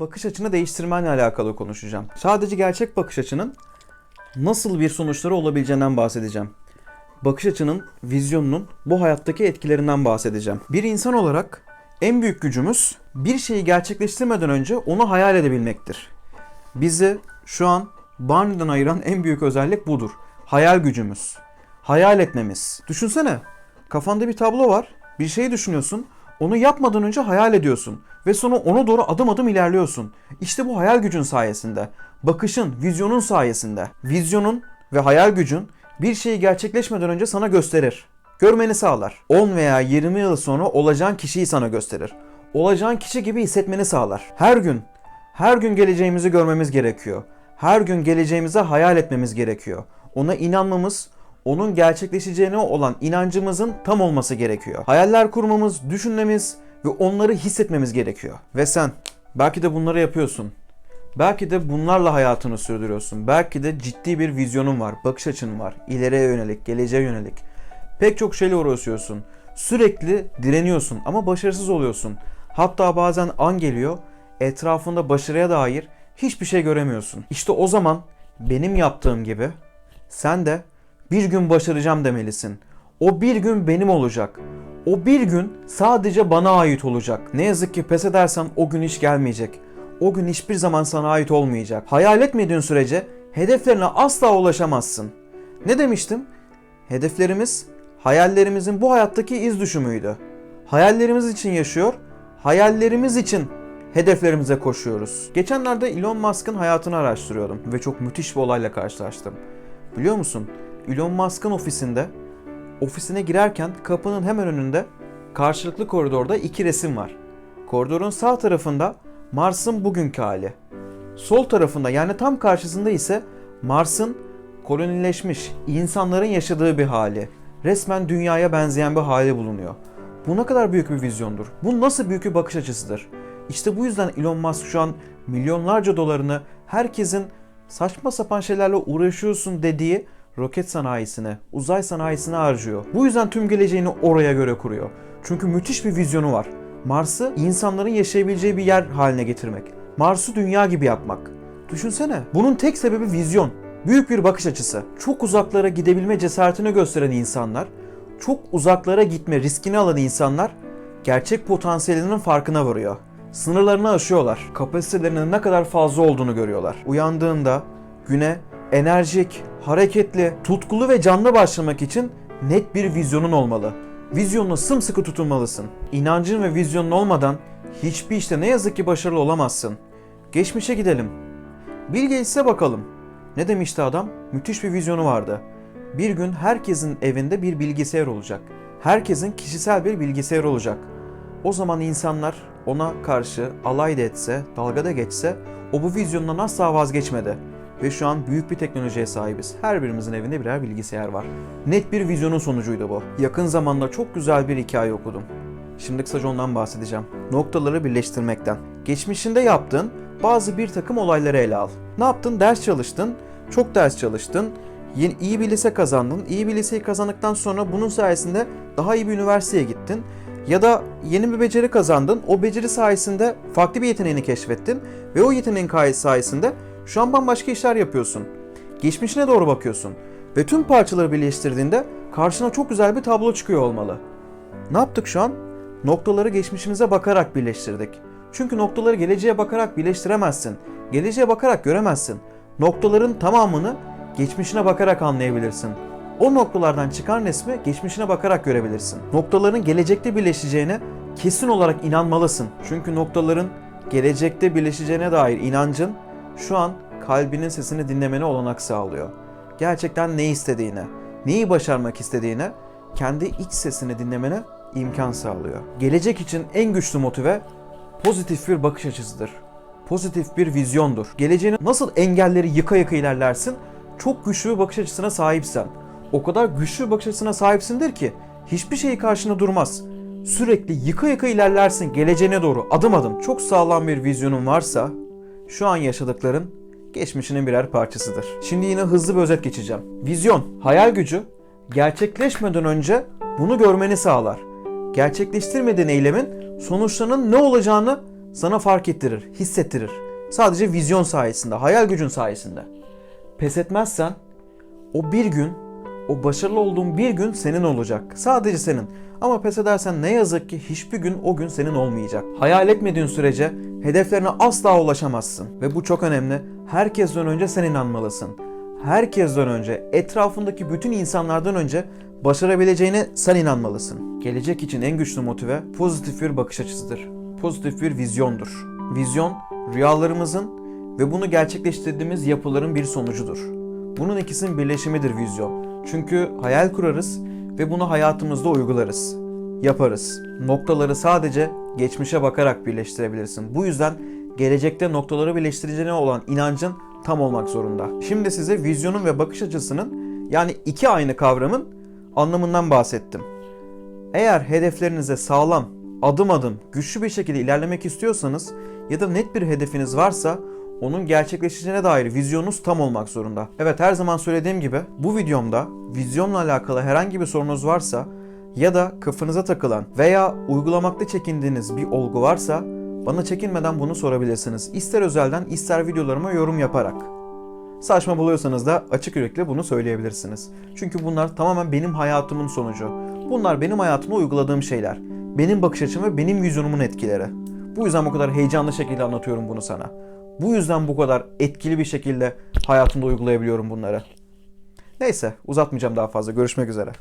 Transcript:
bakış açını değiştirmenle alakalı konuşacağım. Sadece gerçek bakış açının nasıl bir sonuçları olabileceğinden bahsedeceğim. Bakış açının, vizyonunun bu hayattaki etkilerinden bahsedeceğim. Bir insan olarak en büyük gücümüz bir şeyi gerçekleştirmeden önce onu hayal edebilmektir. Bizi şu an Barney'den ayıran en büyük özellik budur. Hayal gücümüz. Hayal etmemiz. Düşünsene. Kafanda bir tablo var. Bir şeyi düşünüyorsun. Onu yapmadan önce hayal ediyorsun. Ve sonra ona doğru adım adım ilerliyorsun. İşte bu hayal gücün sayesinde. Bakışın, vizyonun sayesinde. Vizyonun ve hayal gücün bir şeyi gerçekleşmeden önce sana gösterir. Görmeni sağlar. 10 veya 20 yıl sonra olacağın kişiyi sana gösterir. Olacağın kişi gibi hissetmeni sağlar. Her gün, her gün geleceğimizi görmemiz gerekiyor. Her gün geleceğimize hayal etmemiz gerekiyor. Ona inanmamız, onun gerçekleşeceğine olan inancımızın tam olması gerekiyor. Hayaller kurmamız, düşünmemiz ve onları hissetmemiz gerekiyor. Ve sen belki de bunları yapıyorsun. Belki de bunlarla hayatını sürdürüyorsun. Belki de ciddi bir vizyonun var, bakış açın var, ileriye yönelik, geleceğe yönelik. Pek çok şeyle uğraşıyorsun. Sürekli direniyorsun ama başarısız oluyorsun. Hatta bazen an geliyor, etrafında başarıya dair hiçbir şey göremiyorsun. İşte o zaman benim yaptığım gibi sen de bir gün başaracağım demelisin. O bir gün benim olacak. O bir gün sadece bana ait olacak. Ne yazık ki pes edersen o gün hiç gelmeyecek. O gün hiçbir zaman sana ait olmayacak. Hayal etmediğin sürece hedeflerine asla ulaşamazsın. Ne demiştim? Hedeflerimiz hayallerimizin bu hayattaki iz düşümüydü. Hayallerimiz için yaşıyor, hayallerimiz için hedeflerimize koşuyoruz. Geçenlerde Elon Musk'ın hayatını araştırıyordum ve çok müthiş bir olayla karşılaştım. Biliyor musun? Elon Musk'ın ofisinde, ofisine girerken kapının hemen önünde karşılıklı koridorda iki resim var. Koridorun sağ tarafında Mars'ın bugünkü hali. Sol tarafında yani tam karşısında ise Mars'ın kolonileşmiş insanların yaşadığı bir hali. Resmen dünyaya benzeyen bir hali bulunuyor. Bu ne kadar büyük bir vizyondur. Bu nasıl büyük bir bakış açısıdır. İşte bu yüzden Elon Musk şu an milyonlarca dolarını herkesin saçma sapan şeylerle uğraşıyorsun dediği roket sanayisine, uzay sanayisine harcıyor. Bu yüzden tüm geleceğini oraya göre kuruyor. Çünkü müthiş bir vizyonu var. Mars'ı insanların yaşayabileceği bir yer haline getirmek. Mars'ı dünya gibi yapmak. Düşünsene. Bunun tek sebebi vizyon. Büyük bir bakış açısı. Çok uzaklara gidebilme cesaretini gösteren insanlar, çok uzaklara gitme riskini alan insanlar gerçek potansiyelinin farkına varıyor. Sınırlarını aşıyorlar. Kapasitelerinin ne kadar fazla olduğunu görüyorlar. Uyandığında güne enerjik, hareketli, tutkulu ve canlı başlamak için net bir vizyonun olmalı. Vizyonuna sımsıkı tutunmalısın. İnancın ve vizyonun olmadan hiçbir işte ne yazık ki başarılı olamazsın. Geçmişe gidelim. Bill Gates'e bakalım. Ne demişti adam? Müthiş bir vizyonu vardı. Bir gün herkesin evinde bir bilgisayar olacak. Herkesin kişisel bir bilgisayar olacak. O zaman insanlar ona karşı alay da etse, dalga da geçse o bu vizyonundan asla vazgeçmedi. Ve şu an büyük bir teknolojiye sahibiz. Her birimizin evinde birer bilgisayar var. Net bir vizyonun sonucuydu bu. Yakın zamanda çok güzel bir hikaye okudum. Şimdi kısaca ondan bahsedeceğim. Noktaları birleştirmekten. Geçmişinde yaptığın bazı bir takım olayları ele al. Ne yaptın? Ders çalıştın. Çok ders çalıştın. Yeni, iyi bir lise kazandın. İyi bir liseyi kazandıktan sonra bunun sayesinde daha iyi bir üniversiteye gittin. Ya da yeni bir beceri kazandın. O beceri sayesinde farklı bir yeteneğini keşfettin. Ve o yeteneğin sayesinde şu an bambaşka işler yapıyorsun. Geçmişine doğru bakıyorsun. Ve tüm parçaları birleştirdiğinde karşına çok güzel bir tablo çıkıyor olmalı. Ne yaptık şu an? Noktaları geçmişimize bakarak birleştirdik. Çünkü noktaları geleceğe bakarak birleştiremezsin. Geleceğe bakarak göremezsin. Noktaların tamamını geçmişine bakarak anlayabilirsin. O noktalardan çıkan resmi geçmişine bakarak görebilirsin. Noktaların gelecekte birleşeceğine kesin olarak inanmalısın. Çünkü noktaların gelecekte birleşeceğine dair inancın şu an kalbinin sesini dinlemene olanak sağlıyor. Gerçekten ne istediğine, neyi başarmak istediğine, kendi iç sesini dinlemene imkan sağlıyor. Gelecek için en güçlü motive pozitif bir bakış açısıdır. Pozitif bir vizyondur. Geleceğini nasıl engelleri yıka yıka ilerlersin? Çok güçlü bir bakış açısına sahipsen. O kadar güçlü bir bakış açısına sahipsindir ki hiçbir şey karşına durmaz. Sürekli yıka yıka ilerlersin geleceğine doğru adım adım. Çok sağlam bir vizyonun varsa şu an yaşadıkların geçmişinin birer parçasıdır. Şimdi yine hızlı bir özet geçeceğim. Vizyon, hayal gücü gerçekleşmeden önce bunu görmeni sağlar. Gerçekleştirmediğin eylemin sonuçlarının ne olacağını sana fark ettirir, hissettirir. Sadece vizyon sayesinde, hayal gücün sayesinde. Pes etmezsen o bir gün, o başarılı olduğun bir gün senin olacak. Sadece senin. Ama pes edersen ne yazık ki hiçbir gün o gün senin olmayacak. Hayal etmediğin sürece hedeflerine asla ulaşamazsın. Ve bu çok önemli. Herkesten önce sen inanmalısın. Herkesten önce, etrafındaki bütün insanlardan önce başarabileceğine sen inanmalısın. Gelecek için en güçlü motive pozitif bir bakış açısıdır. Pozitif bir vizyondur. Vizyon, rüyalarımızın ve bunu gerçekleştirdiğimiz yapıların bir sonucudur. Bunun ikisinin birleşimidir vizyon. Çünkü hayal kurarız ve bunu hayatımızda uygularız. Yaparız. Noktaları sadece geçmişe bakarak birleştirebilirsin. Bu yüzden gelecekte noktaları birleştireceğine olan inancın tam olmak zorunda. Şimdi size vizyonun ve bakış açısının yani iki aynı kavramın anlamından bahsettim. Eğer hedeflerinize sağlam, adım adım, güçlü bir şekilde ilerlemek istiyorsanız ya da net bir hedefiniz varsa onun gerçekleşeceğine dair vizyonunuz tam olmak zorunda. Evet her zaman söylediğim gibi bu videomda vizyonla alakalı herhangi bir sorunuz varsa ya da kafanıza takılan veya uygulamakta çekindiğiniz bir olgu varsa bana çekinmeden bunu sorabilirsiniz. İster özelden ister videolarıma yorum yaparak. Saçma buluyorsanız da açık yürekli bunu söyleyebilirsiniz. Çünkü bunlar tamamen benim hayatımın sonucu. Bunlar benim hayatımda uyguladığım şeyler. Benim bakış açım ve benim vizyonumun etkileri. Bu yüzden bu kadar heyecanlı şekilde anlatıyorum bunu sana. Bu yüzden bu kadar etkili bir şekilde hayatımda uygulayabiliyorum bunları. Neyse uzatmayacağım daha fazla. Görüşmek üzere.